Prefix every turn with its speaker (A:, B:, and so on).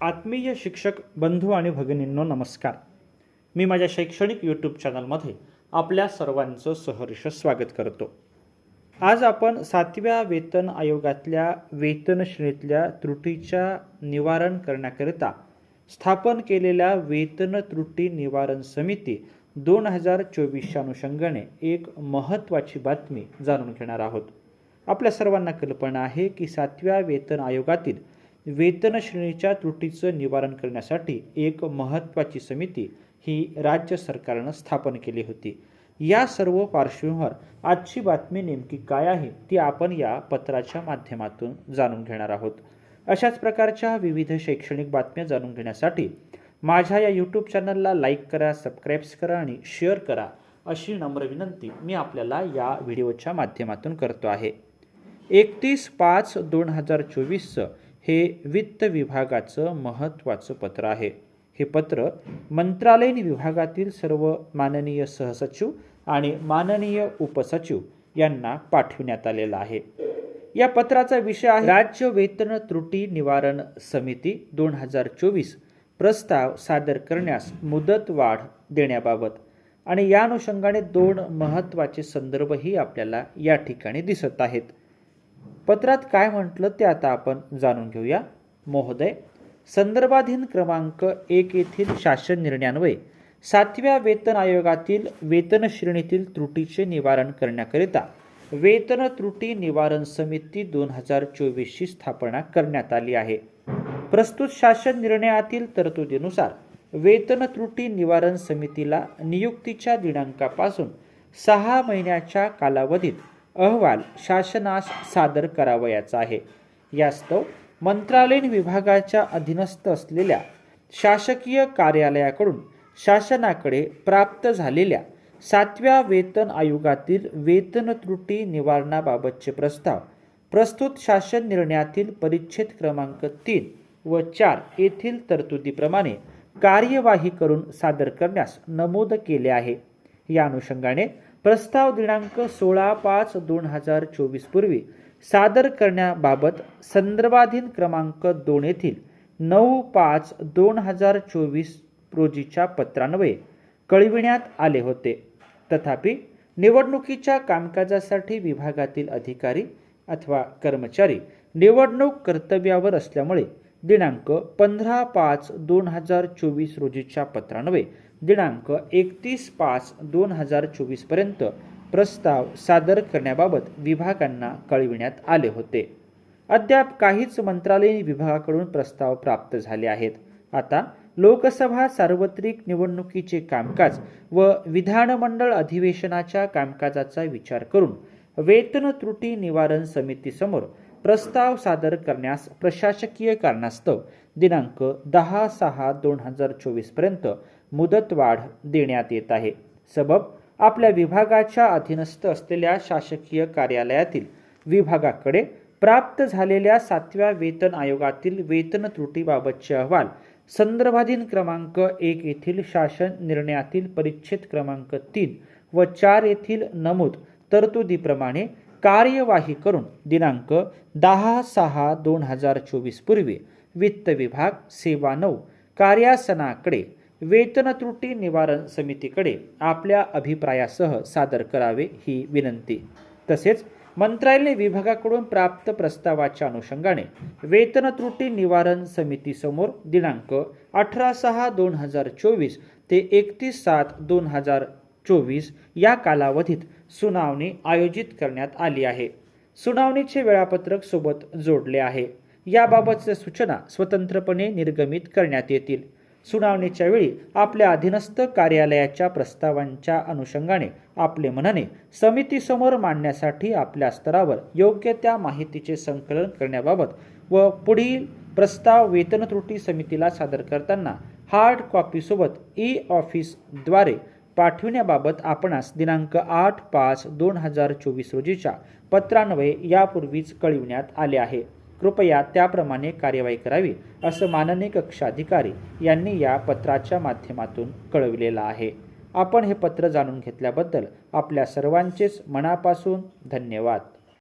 A: आत्मीय शिक्षक बंधू आणि भगिनींनो नमस्कार. मी माझ्या शैक्षणिक यूट्यूब चॅनलमध्ये आपल्या सर्वांचं सहर्ष स्वागत करतो. आज आपण सातव्या वेतन आयोगातल्या वेतन श्रेणीतल्या त्रुटीच्या निवारण करण्याकरिता स्थापन केलेल्या वेतन त्रुटी निवारण समिती दोन हजार चोवीसच्या अनुषंगाने एक महत्त्वाची बातमी जाणून घेणार आहोत. आपल्या सर्वांना कल्पना आहे की सातव्या वेतन आयोगातील वेतन श्रेणीच्या त्रुटीचं निवारण करण्यासाठी एक महत्त्वाची समिती ही राज्य सरकारनं स्थापन केली होती. या सर्व पार्श्वभूमीवर आजची बातमी नेमकी काय आहे ती आपण या पत्राच्या माध्यमातून जाणून घेणार आहोत. अशाच प्रकारच्या विविध शैक्षणिक बातम्या जाणून घेण्यासाठी माझ्या या यूट्यूब चॅनलला लाईक करा सबस्क्राईब्स करा आणि शेअर करा अशी नम्र विनंती मी आपल्याला या व्हिडिओच्या माध्यमातून करतो आहे. एकतीस पाच दोन हजार चोवीसचं हे वित्त विभागाचं महत्त्वाचं पत्र आहे. हे पत्र मंत्रालयीन विभागातील सर्व माननीय सहसचिव आणि माननीय उपसचिव यांना पाठविण्यात आलेलं आहे. या पत्राचा विषय आहे राज्य वेतन त्रुटी निवारण समिती दोन हजार चोवीस प्रस्ताव सादर करण्यास मुदत वाढ देण्याबाबत आणि या अनुषंगाने दोन महत्त्वाचे संदर्भही आपल्याला या ठिकाणी दिसत आहेत. पत्रात काय म्हटलं ते आता आपण जाणून घेऊया. महोदय संदर्भाधीन क्रमांक एक येथील शासन निर्णयान्वये सातव्या वेतन आयोगातील वेतन श्रेणीतील त्रुटीचे निवारण करण्याकरिता वेतन त्रुटी निवारण समिती दोन हजार चोवीसची स्थापना करण्यात आली आहे. प्रस्तुत शासन निर्णयातील तरतुदीनुसार वेतन त्रुटी निवारण समितीला नियुक्तीच्या दिनांकापासून सहा महिन्याच्या कालावधीत अहवाल शासनास सादर करावयाचा आहे. यास्तव मंत्रालयीन विभागाच्या अधीनस्थ असलेल्या शासकीय कार्यालयाकडून शासनाकडे प्राप्त झालेल्या सातव्या वेतन आयोगातील वेतन त्रुटी निवारणाबाबतचे प्रस्ताव प्रस्तुत शासन निर्णयातील परिच्छेद क्रमांक तीन व चार येथील तरतुदीप्रमाणे कार्यवाही करून सादर करण्यास नमूद केले आहे. या अनुषंगाने प्रस्ताव दिनांक सोळा पाच दोन हजार चोवीस पूर्वी सादर करण्याबाबत संदर्भाधीन क्रमांक दोन येथील नऊ पाच दोन हजार चोवीस रोजीच्या पत्रान्वये कळविण्यात आले होते. तथापि निवडणुकीच्या कामकाजासाठी विभागातील अधिकारी अथवा कर्मचारी निवडणूक कर्तव्यावर असल्यामुळे दिनांक पंधरा पाच दोन हजार चोवीस रोजीच्या पत्रान्वये. दिनांक एकतीस पाच दोन हजार चोवीसपर्यंत प्रस्ताव सादर करण्याबाबत विभागांना कळविण्यात आले होते. अद्याप काहीच मंत्रालयीन विभागाकडून प्रस्ताव प्राप्त झाले आहेत. आता लोकसभा सार्वत्रिक निवडणुकीचे कामकाज व विधानमंडळ अधिवेशनाच्या कामकाजाचा विचार करून वेतन त्रुटी निवारण समितीसमोर प्रस्ताव सादर करण्यास प्रशासकीय कारणास्तव दिनांक दहा सहा दोन हजार चोवीसपर्यंत मुदतवाढ देण्यात येत आहे. सबब आपल्या विभागाच्या अधीनस्थ असलेल्या शासकीय कार्यालयातील विभागाकडे प्राप्त झालेल्या सातव्या वेतन आयोगातील वेतन त्रुटीबाबतचे अहवाल संदर्भाधीन क्रमांक एक येथील शासन निर्णयातील परिच्छेद क्रमांक तीन व चार येथील नमूद तरतुदीप्रमाणे कार्यवाही करून दिनांक दहा सहा दोन हजार चोवीस पूर्वी वित्त विभाग सेवा नऊ कार्यासनाकडे वेतन त्रुटी निवारण समितीकडे आपल्या अभिप्रायासह सादर करावे ही विनंती. तसेच मंत्रालय विभागाकडून प्राप्त प्रस्तावाच्या अनुषंगाने वेतन त्रुटी निवारण समितीसमोर दिनांक अठरा सहा दोन हजार चोवीस ते एकतीस सात दोन हजार चोवीस या कालावधीत सुनावणी आयोजित करण्यात आली आहे. सुनावणीचे वेळापत्रक सोबत जोडले आहे. याबाबतच्या सूचना स्वतंत्रपणे निर्गमित करण्यात येतील. सुनावणीच्या वेळी आपल्या अधीनस्थ कार्यालयाच्या प्रस्तावांच्या अनुषंगाने आपले म्हणणे समितीसमोर मांडण्यासाठी आपल्या स्तरावर योग्य त्या माहितीचे संकलन करण्याबाबत व पुढील प्रस्ताव वेतन त्रुटी समितीला सादर करताना हार्ड कॉपीसोबत ई ऑफिसद्वारे पाठविण्याबाबत आपणास दिनांक आठ पाच दोन हजार चोवीस रोजीच्या पत्रान्वये यापूर्वीच कळविण्यात आले आहे. कृपया त्याप्रमाणे कार्यवाही करावी असं माननीय कक्षाधिकारी यांनी या पत्राच्या माध्यमातून कळविलेलं आहे. आपण हे पत्र जाणून घेतल्याबद्दल आपल्या सर्वांचेच मनापासून धन्यवाद.